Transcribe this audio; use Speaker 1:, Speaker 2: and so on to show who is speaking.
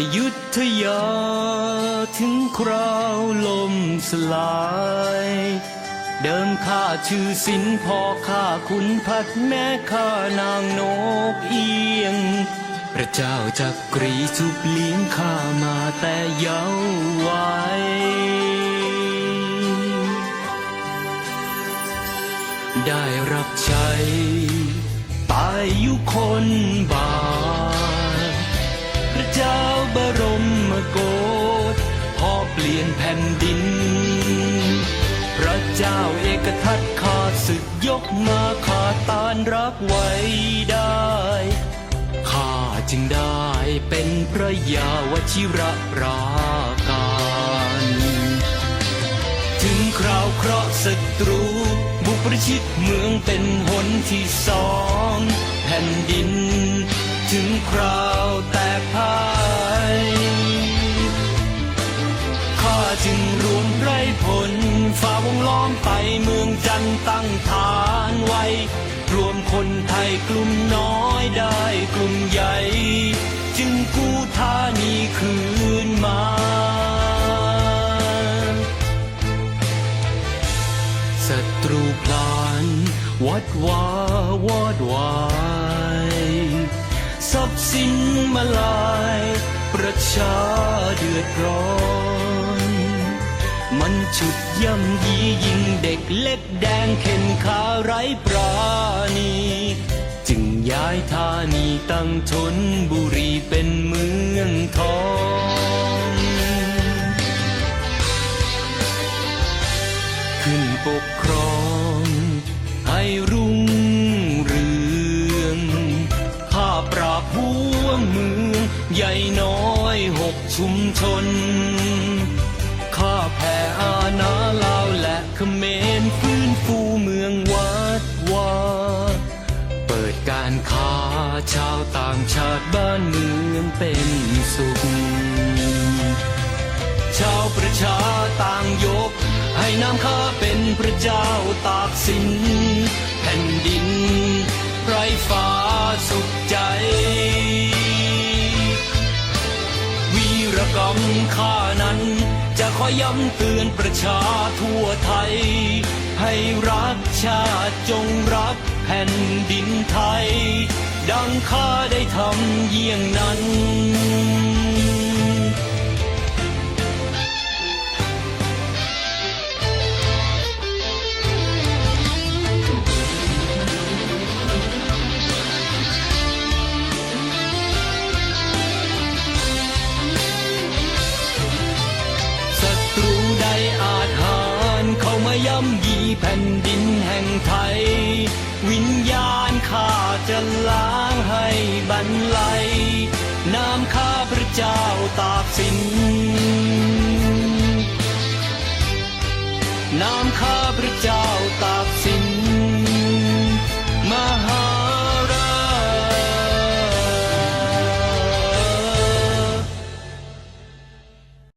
Speaker 1: อยุธยาถึงคราวลมสลาย เดิมข้าชื่อสินพอข้าคุณพัดแม่ข้านางนกเอียง พระเจ้าจักรีสุบเลี้ยงข้ามาแต่เยาว์วัยได้รับใช้ตายอยู่คนบา แผ่นดิน พระเจ้าเอกทัตข้าศึกยกมาขาตานรักไว้ได้ข้าจึงได้เป็นพระยาวชิระราการถึงคราวเคราะห์ศัตรู บุกประชิดเมืองเป็นหนที่สอง แผ่นดิน ถึงคราวแตกพ่าย จึงรวมไรผลฝ่าวงล้อมไปเมืองจันตั้งฐานไว้ รวมคนไทยกลุ่มน้อยได้กลุ่มใหญ่ จึงกู้ธานีคืนมาศัตรูพลานวัดวาวอดวายทรัพย์สินมาลาย ประชาเดือดร้อน มันฉุดย่ำยียิงเด็กเล็กแดงเข็นขาไร้ปราณี จึงย้ายธานีตั้งทนบุรีเป็นเมืองทองขึ้นปกครองให้รุ่งเรืองข้าปราบหัวเมือง ใหญ่น้อยหกชุมชน ข้าแผ่อาณาลาวและเขมรฟื้นฟูเมืองวัดวาเปิดการค้าชาวต่างชาติบ้านเมืองเป็นสุข ชาวประชาต่างยก ให้นามข้าเป็นพระเจ้าตากสินแผ่นดินไรฟ้าสุขใจวีรกรรมข้านั้น ขอย้ำเตือนประชาทั่วไทย ให้รักชาติจงรักแผ่นดินไทย ดังข้าได้ทำเยี่ยงนั้น แผ่นดินแห่งไทย